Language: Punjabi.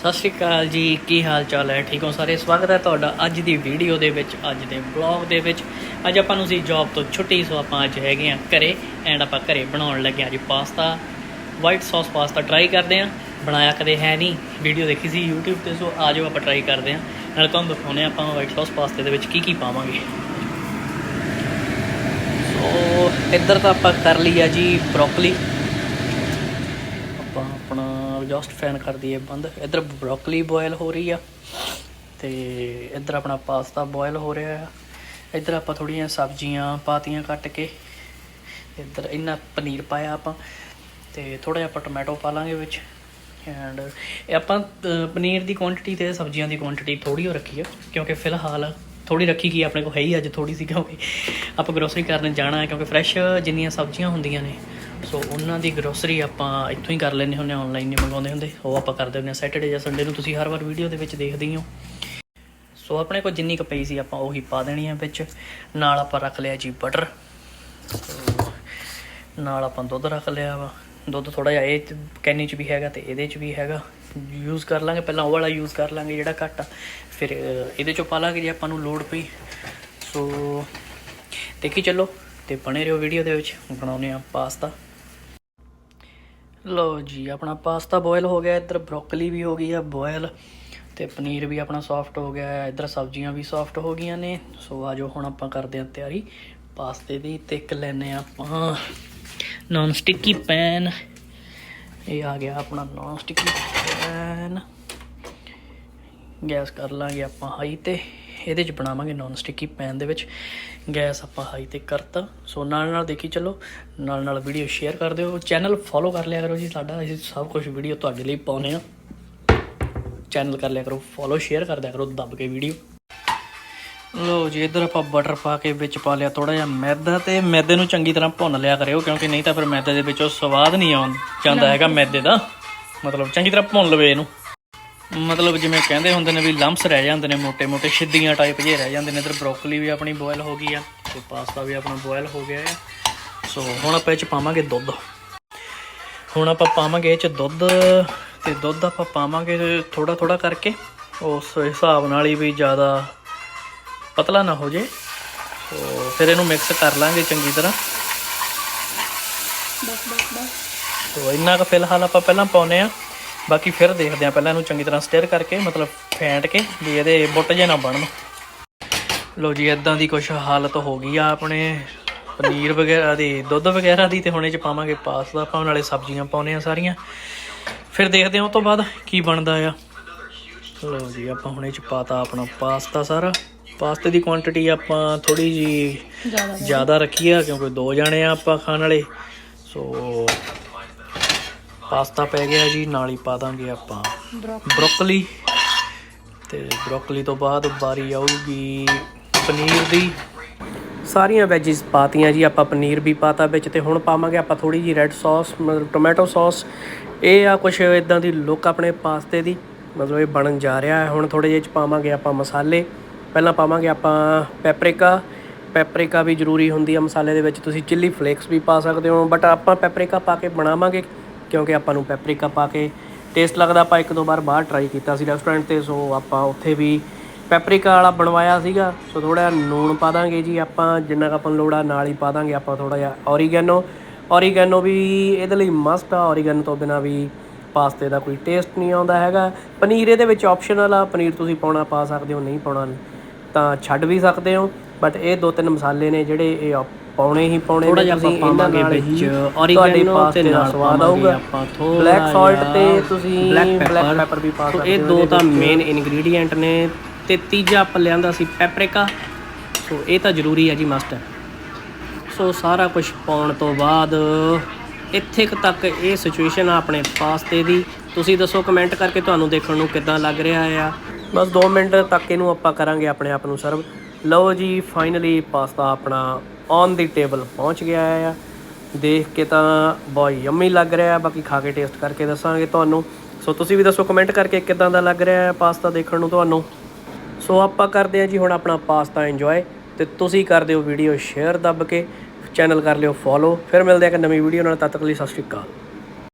ਸਤਿ ਸ਼੍ਰੀ ਅਕਾਲ ਜੀ, ਕੀ ਹਾਲ ਚਾਲ ਹੈ? ਠੀਕ ਹੋ ਸਾਰੇ? ਸਵਾਗਤ ਹੈ ਤੁਹਾਡਾ ਅੱਜ ਦੀ ਵੀਡੀਓ ਦੇ ਵਿੱਚ, ਅੱਜ ਦੇ ਵਲੌਗ ਦੇ ਵਿੱਚ। ਅੱਜ ਆਪਾਂ ਨੂੰ ਸੀ ਜੌਬ ਤੋਂ ਛੁੱਟੀ, ਸੋ ਆਪਾਂ ਅੱਜ ਹੈਗੇ ਆ ਘਰੇ ਐਂਡ ਆਪਾਂ ਘਰੇ ਬਣਾਉਣ ਲੱਗੇ ਹਾਂ ਜੀ pasta white sauce pasta try ਕਰਦੇ ਹਾਂ। ਬਣਾਇਆ ਕਦੇ ਹੈ ਨਹੀਂ। ਵੀਡੀਓ ਦੇਖੀ ਸੀ YouTube ਤੇ, ਸੋ ਆ ਆਜੋ ਆਪਾਂ ਟਰਾਈ ਕਰਦੇ ਹਾਂ। ਨਾਲ ਤੁਹਾਨੂੰ ਦਿਖਾਉਂਦੇ ਹਾਂ ਆਪਾਂ ਵਾਈਟ ਸੌਸ ਪਾਸਤੇ ਦੇ ਵਿੱਚ ਕੀ ਕੀ ਪਾਵਾਂਗੇ। ਸੋ ਇੱਧਰ ਤਾਂ ਆਪਾਂ ਕਰ ਲਈ ਆ ਜੀ ਬ੍ਰੋਕਲੀ ਆਪਾਂ ਆਪਣਾ ਐਗਜ਼ੌਸਟ ਫੈਨ ਕਰ ਦਈਏ ਬੰਦ। ਇੱਧਰ ਬ੍ਰੋਕਲੀ ਬੋਇਲ ਹੋ ਰਹੀ ਆ ਤੇ ਇੱਧਰ ਆਪਣਾ ਪਾਸਤਾ ਬੋਇਲ ਹੋ ਰਿਹਾ ਆ। ਇੱਧਰ ਆਪਾਂ ਥੋੜੀਆਂ ਸਬਜ਼ੀਆਂ ਪਾਤੀਆਂ ਕੱਟ ਕੇ। ਇੱਧਰ ਇੰਨਾ ਪਨੀਰ ਪਾਇਆ ਆਪਾਂ ਤੇ ਥੋੜਾ ਜਿਹਾ ਆਪਾਂ ਟੋਮੈਟੋ ਪਾ ਲਾਂਗੇ ਵਿੱਚ। ਐਂਡ ਇਹ ਆਪਾਂ ਪਨੀਰ ਦੀ ਕੁਆਂਟੀਟੀ ਤੇ ਸਬਜ਼ੀਆਂ ਦੀ ਕੁਆਂਟੀਟੀ ਥੋੜੀ ਹੋ ਰੱਖੀ ਆ, ਕਿਉਂਕਿ ਫਿਲਹਾਲ ਥੋੜੀ ਰੱਖੀ ਗਈ ਆਪਣੇ ਕੋਲ ਹੈ ਹੀ ਅੱਜ ਥੋੜੀ ਸੀ ਕਿਉਂਕਿ ਆਪਾਂ ਗਰੋਸਰੀ ਕਰਨ ਜਾਣਾ ਹੈ ਕਿਉਂਕਿ ਫਰੈਸ਼ ਜਿੰਨੀਆਂ ਸਬਜ਼ੀਆਂ ਹੁੰਦੀਆਂ ਨੇ ਸੋ ਉਹਨਾਂ ਦੀ ਗਰੋਸਰੀ ਆਪਾਂ ਇੱਥੋਂ ਹੀ ਕਰ ਲੈਂਦੇ ਹੁੰਦੇ ਆਨਲਾਈਨ ਨਹੀਂ ਮੰਗਾਉਂਦੇ ਹੁੰਦੇ। ਉਹ ਆਪਾਂ ਕਰਦੇ ਹੁੰਦੇ ਆ ਸੈਟਰਡੇ ਜਾਂ ਸੰਡੇ ਨੂੰ, ਤੁਸੀਂ ਹਰ ਵਾਰ ਵੀਡੀਓ ਦੇ ਵਿੱਚ ਦੇਖਦੇ ਹੀ ਹੋ। ਸੋ ਆਪਣੇ ਕੋਲ ਜਿੰਨੀ ਕੁ ਪਈ ਸੀ, ਆਪਾਂ ਉਹੀ ਪਾ ਦੇਣੀ ਆ ਵਿੱਚ। ਨਾਲ ਆਪਾਂ ਰੱਖ ਲਿਆ ਜੀ ਬਟਰ ਨਾਲ ਆਪਾਂ ਦੁੱਧ ਰੱਖ ਲਿਆ ਵਾ। ਦੁੱਧ ਥੋੜਾ ਜਿਹਾ ਇਹ ਕੈਨੀ ਚ ਵੀ ਹੈਗਾ ਤੇ ਇਹਦੇ ਚ ਵੀ ਹੈਗਾ। ਯੂਜ਼ ਕਰ ਲਾਂਗੇ, ਪਹਿਲਾਂ ਉਹ ਵਾਲਾ ਯੂਜ਼ ਕਰ ਲਾਂਗੇ ਜਿਹੜਾ ਘੱਟ ਆ। ਫਿਰ ਇਹਦੇ ਚੋਂ ਪਾ ਲਾਂਗੇ ਜੇ ਆਪਾਂ ਨੂੰ ਲੋੜ ਪਈ। ਸੋ ਦੇਖੀ ਚੱਲੋ ਤੇ ਬਣੇ ਰਹੋ ਵੀਡੀਓ ਦੇ ਵਿੱਚ। ਬਣਾਉਨੇ ਆ ਪਾਸਤਾ ਲੋ ਜੀ, ਆਪਣਾ ਪਾਸਤਾ ਬੋਇਲ ਹੋ ਗਿਆ, ਇੱਧਰ ਬ੍ਰੋਕਲੀ ਵੀ ਹੋ ਗਈ ਆ ਬੋਇਲ ਤੇ ਪਨੀਰ ਵੀ ਆਪਣਾ ਸੌਫਟ ਹੋ ਗਿਆ ਹੈ ਇੱਧਰ ਸਬਜ਼ੀਆਂ ਵੀ ਸੌਫਟ ਹੋ ਗਈਆਂ ਨੇ। ਸੋ ਆਜੋ, ਹੁਣ ਆਪਾਂ ਕਰਦੇ ਹਾਂ ਤਿਆਰੀ ਪਾਸਤੇ ਦੀ ਤੇ ਇੱਕ ਲੈਨੇ ਆਪਾਂ। ਨਾਨ ਸਟਿੱਕੀ ਪੈਨ ਇਹ ਆ ਗਿਆ ਆਪਣਾ ਨਾਨ ਸਟਿੱਕੀ ਪੈਨ ਗੈਸ ਕਰ ਲਾਂਗੇ ਆਪਾਂ ਹਾਈ ਤੇ। ਇਹਦੇ ਚ ਬਣਾਵਾਂਗੇ ਨਾਨ ਸਟਿੱਕੀ ਪੈਨ ਦੇ ਵਿੱਚ। ਗੈਸ ਆਪਾਂ ਹਾਈ ਤੇ ਕਰਤਾ। ਸੋ ਨਾਲ ਨਾਲ ਦੇਖੀ ਚੱਲੋ। ਨਾਲ ਨਾਲ ਵੀਡੀਓ ਸ਼ੇਅਰ ਕਰ ਦਿਓ। ਚੈਨਲ ਫੋਲੋ ਕਰ ਲਿਆ ਕਰੋ ਜੀ ਸਾਡਾ। ਅਸੀਂ ਸਭ ਕੁਝ ਵੀਡੀਓ ਤੁਹਾਡੇ ਲਈ ਪਾਉਨੇ ਆ ਚੈਨਲ ਕਰ ਲਿਆ ਕਰੋ। ਫੋਲੋ ਸ਼ੇਅਰ ਕਰ ਦਿਆ ਕਰੋ। ਦੱਬ ਕੇ ਵੀਡੀਓ ਲੋ ਜੀ ਇੱਧਰ ਆਪਾਂ ਬਟਰ ਪਾ ਕੇ ਵਿੱਚ ਪਾ ਲਿਆ ਥੋੜਾ ਜਿਹਾ ਮੈਦਾ ਤੇ ਮੈਦੇ ਨੂੰ ਚੰਗੀ ਤਰ੍ਹਾਂ ਭੁੰਨ ਲਿਆ ਕਰਿਓ ਕਿਉਂਕਿ ਨਹੀਂ ਤਾਂ ਫਿਰ ਮੈਦੇ ਦੇ ਵਿੱਚੋਂ ਸਵਾਦ ਨਹੀਂ ਆਉਂ ਜਾਂਦਾ ਹੈਗਾ ਮੈਦੇ ਦਾ। ਮਤਲਬ ਚੰਗੀ ਤਰ੍ਹਾਂ ਭੁੰਨ ਲਵੇ ਇਹਨੂੰ। ਮਤਲਬ ਜਿਵੇਂ ਕਹਿੰਦੇ ਹੁੰਦੇ ਨੇ ਵੀ ਲੰਪਸ ਰਹਿ ਜਾਂਦੇ ਨੇ ਮੋٹے-ਮੋٹے ਛਿੱਦੀਆਂ ਟਾਈਪ ਜੇ ਰਹਿ ਜਾਂਦੇ ਨੇ ਇਧਰ ਬ੍ਰੋਕਲੀ ਵੀ ਆਪਣੀ ਬੋਇਲ ਹੋ ਗਈ ਆ ਤੇ ਪਾਸਤਾ ਵੀ ਆਪਣਾ ਬੋਇਲ ਹੋ ਗਿਆ ਹੈ ਸੋ ਹੁਣ ਆਪਾਂ ਇਹ ਚ ਪਾਵਾਂਗੇ ਦੁੱਧ। ਹੁਣ ਆਪਾਂ ਪਾਵਾਂਗੇ ਇਹ ਚ ਦੁੱਧ ਤੇ ਦੁੱਧ ਆਪਾਂ ਪਾਵਾਂਗੇ ਥੋੜਾ ਥੋੜਾ ਕਰਕੇ। ਉਸ ਹਿਸਾਬ ਨਾਲ ਹੀ ਵੀ ਜ਼ਿਆਦਾ ਪਤਲਾ ਨਾ ਹੋ ਜੇ। ਸੋ ਫਿਰ ਇਹਨੂੰ ਮਿਕਸ ਕਰ ਲਾਂਗੇ ਚੰਗੀ ਤਰ੍ਹਾਂ। ਬਸ ਬਸ ਬਸ। ਸੋ ਇੰਨਾ ਕੁ ਫਿਲਹਾਲ ਆਪਾਂ ਪਹਿਲਾਂ ਪਾਉਨੇ ਆ ਬਾਕੀ ਫਿਰ ਦੇਖਦੇ ਆ ਪਹਿਲਾਂ ਇਹਨੂੰ ਚੰਗੀ ਤਰ੍ਹਾਂ ਸਟੀਅਰ ਕਰਕੇ ਮਤਲਬ ਫੈਂਟ ਕੇ ਵੀ ਇਹਦੇ ਬੁੱਟ ਜੇ ਨਾ ਬਣਨ। ਲੋ ਜੀ ਇਦਾਂ ਦੀ ਕੁਝ ਹਾਲਤ ਹੋ ਗਈ ਆ ਆਪਣੇ ਪਨੀਰ ਵਗੈਰਾ ਦੀ ਦੁੱਧ ਵਗੈਰਾ ਦੀ ਤੇ ਹੁਣ ਇਹ ਚ ਪਾਵਾਂਗੇ ਪਾਸਤਾ। ਪਾਉਣ ਵਾਲੇ ਸਬਜ਼ੀਆਂ ਪਾਉਨੇ ਆ ਸਾਰੀਆਂ। ਫਿਰ ਦੇਖਦੇ ਆ ਉਸ ਤੋਂ ਬਾਅਦ ਕੀ ਬਣਦਾ ਆ। ਲੋ ਜੀ ਆਪਾਂ ਹੁਣ ਇਹ ਚ ਪਾਤਾ ਆਪਣਾ ਪਾਸਤਾ ਸਾਰਾ। ਪਾਸਤੇ ਦੀ ਕੁਆਂਟੀਟੀ ਆਪਾਂ ਥੋੜੀ ਜੀ ਜ਼ਿਆਦਾ ਰੱਖੀ ਆ। ਕਿਉਂਕਿ ਦੋ ਜਾਣੇ ਆ ਆਪਾਂ ਖਾਣ ਵਾਲੇ। ਸੋ ਪਾਸਤਾ ਪੈ ਗਿਆ ਜੀ ਨਾਲ ਹੀ ਪਾ ਦਾਂਗੇ ਆਪਾਂ ਬ੍ਰੋਕਲੀ। ਤੇ ਬ੍ਰੋਕਲੀ ਤੋਂ ਬਾਅਦ ਵਾਰੀ ਆਊਗੀ ਪਨੀਰ ਦੀ। ਸਾਰੀਆਂ ਵੈਜੀਸ ਪਾਤੀਆਂ ਜੀ ਆਪਾਂ ਪਨੀਰ ਵੀ ਪਾਤਾ ਵਿੱਚ ਤੇ ਹੁਣ ਪਾਵਾਂਗੇ ਆਪਾਂ ਥੋੜੀ ਜੀ ਰੈੱਡ ਸੌਸ ਮਤਲਬ ਟੋਮੈਟੋ ਸੌਸ ਇਹ ਆ ਕੁਝ ਇਦਾਂ ਦੀ ਲੁੱਕ ਆਪਣੇ ਪਾਸਤੇ ਦੀ ਮਤਲਬ ਇਹ ਬਣਨ ਜਾ ਰਿਹਾ ਹੈ। ਹੁਣ ਥੋੜੇ ਜਿਹੇ ਚ ਪਾਵਾਂਗੇ ਆਪਾਂ ਮਸਾਲੇ। ਪਹਿਲਾਂ ਪਾਵਾਂਗੇ ਆਪਾਂ ਪੈਪਰਿਕਾ ਪੈਪਰਿਕਾ ਵੀ ਜ਼ਰੂਰੀ ਹੁੰਦੀ ਆ ਮਸਾਲੇ ਦੇ ਵਿੱਚ। ਤੁਸੀਂ ਚਿੱਲੀ ਫਲੇਕਸ ਵੀ ਪਾ ਸਕਦੇ ਹੋ ਬਟ ਆਪਾਂ ਪੈਪਰਿਕਾ ਪਾ ਕੇ ਬਣਾਵਾਂਗੇ। ਕਿਉਂਕਿ ਆਪਾਂ ਨੂੰ ਪੈਪਰਿਕਾ ਪਾ ਕੇ ਟੇਸਟ ਲੱਗਦਾ, ਆਪਾਂ ਇੱਕ ਦੋ ਵਾਰ ਬਾਹਰ ਟਰਾਈ ਕੀਤਾ ਸੀ ਰੈਸਟੋਰੈਂਟ ਤੇ ਸੋ ਆਪਾਂ ਉੱਥੇ ਵੀ ਪੈਪਰਿਕਾ ਵਾਲਾ ਬਣਵਾਇਆ ਸੀਗਾ। ਸੋ ਥੋੜਾ ਜਿਹਾ ਨੂਣ ਪਾ ਦਾਂਗੇ ਜੀ ਆਪਾਂ, ਜਿੰਨਾ ਕੁ ਆਪਾਂ ਲੋੜਾ ਨਾਲ ਹੀ ਪਾ ਦਾਂਗੇ ਆਪਾਂ ਥੋੜਾ ਜਿਹਾ ਔਰੀਗੈਨੋ ਔਰੀਗੈਨੋ ਵੀ ਇਹਦੇ ਲਈ ਮਸਟ ਆ ਔਰੀਗੈਨੋ ਤੋਂ ਬਿਨਾ ਵੀ ਪਾਸਤੇ ਦਾ ਕੋਈ ਟੇਸਟ ਨਹੀਂ ਆਉਂਦਾ ਹੈਗਾ। ਪਨੀਰ ਇਹਦੇ ਵਿੱਚ ਆਪਸ਼ਨਲ ਆ, ਪਨੀਰ ਤੁਸੀਂ ਪਾਉਣਾ ਪਾ ਸਕਦੇ ਹੋ, ਨਹੀਂ ਪਾਉਣਾ ਤਾਂ ਛੱਡ ਵੀ ਸਕਦੇ ਹੋ। ਬਟ ਇਹ ਦੋ ਤਿੰਨ ਮਸਾਲੇ ਨੇ ਜਿਹੜੇ ਇਹ ਪਾਉਣੇ ਹੀ ਪਾਉਣੇ ਥੋੜ੍ਹਾ ਨੇ ਜਿਹਾ ਤੁਸੀਂ ਆਪਾਂ ਇਹਨਾਂ ਪਾਵਾਂਗੇ ਵਿੱਚ ਤੁਹਾਡੇ ਤੇ ਦਾ ਨਾਲ ਸਵਾਦ ਆਊਗਾ। ਆਪਾਂ ਬਲੈਕ ਸਾਲਟ ਤੇ ਤੁਸੀਂ ਬਲੈਕ। ਪੈਪਰ ਵੀ ਪਾ ਸਕਦੇ ਇਹ ਹੋ ਦੋ ਇਹਦੇ ਤਾਂ। ਮੇਨ ਇਨਗਰੀਡੀਐਂਟ ਨੇ ਤੇ ਤੀਜਾ ਆਪਾਂ ਲਿਆਂਦਾ ਸੀ ਪੈਪਰਿਕਾ ਸੋ ਇਹ ਤਾਂ ਜ਼ਰੂਰੀ ਹੈ ਜੀ ਮਸਟ ਹੈ ਸੋ ਸਾਰਾ ਕੁਝ ਪਾਉਣ ਤੋਂ ਬਾਅਦ ਇੱਥੇ ਤੱਕ ਇਹ ਸਿਚੁਏਸ਼ਨ ਆ ਆਪਣੇ ਪਾਸਤੇ ਦੀ। ਤੁਸੀਂ ਦੱਸੋ ਕਮੈਂਟ ਕਰਕੇ ਤੁਹਾਨੂੰ ਦੇਖਣ ਨੂੰ ਕਿੱਦਾਂ ਲੱਗ ਰਿਹਾ ਆ। ਬਸ 2 ਮਿੰਟ ਤੱਕ ਇਹਨੂੰ ਆਪਾਂ ਕਰਾਂਗੇ ਆਪਣੇ ਆਪ ਨੂੰ ਸਰਵ ਲਓ ਜੀ ਫਾਈਨਲੀ ਪਾਸਤਾ ਆਪਣਾ ਔਨ ਦੀ ਟੇਬਲ ਪਹੁੰਚ ਗਿਆ ਆ ਦੇਖ ਕੇ ਤਾਂ ਬਹੁਤ ਯੰਮੀ ਲੱਗ ਰਿਹਾ ਬਾਕੀ ਖਾ ਕੇ ਟੇਸਟ ਕਰਕੇ ਦੱਸਾਂਗੇ ਤੁਹਾਨੂੰ। ਸੋ ਤੁਸੀਂ ਵੀ ਦੱਸੋ ਕਮੈਂਟ ਕਰਕੇ ਕਿੱਦਾਂ ਦਾ ਲੱਗ ਰਿਹਾ ਹੈ ਪਾਸਤਾ ਦੇਖਣ ਨੂੰ ਤੁਹਾਨੂੰ। ਸੋ ਆਪਾਂ ਕਰਦੇ ਹਾਂ ਜੀ ਹੁਣ ਆਪਣਾ ਪਾਸਤਾ ਇੰਜੋਏ ਤੇ ਤੁਸੀਂ ਕਰ ਦਿਓ ਵੀਡੀਓ ਸ਼ੇਅਰ ਦੱਬ ਕੇ। ਚੈਨਲ ਕਰ ਲਿਓ ਫੋਲੋ ਫਿਰ ਮਿਲਦੇ ਆ ਇੱਕ ਨਵੀਂ ਵੀਡੀਓ ਨਾਲ। ਤਦ ਤੱਕ ਲਈ ਸਤਿ ਸ਼੍ਰੀ ਅਕਾਲ।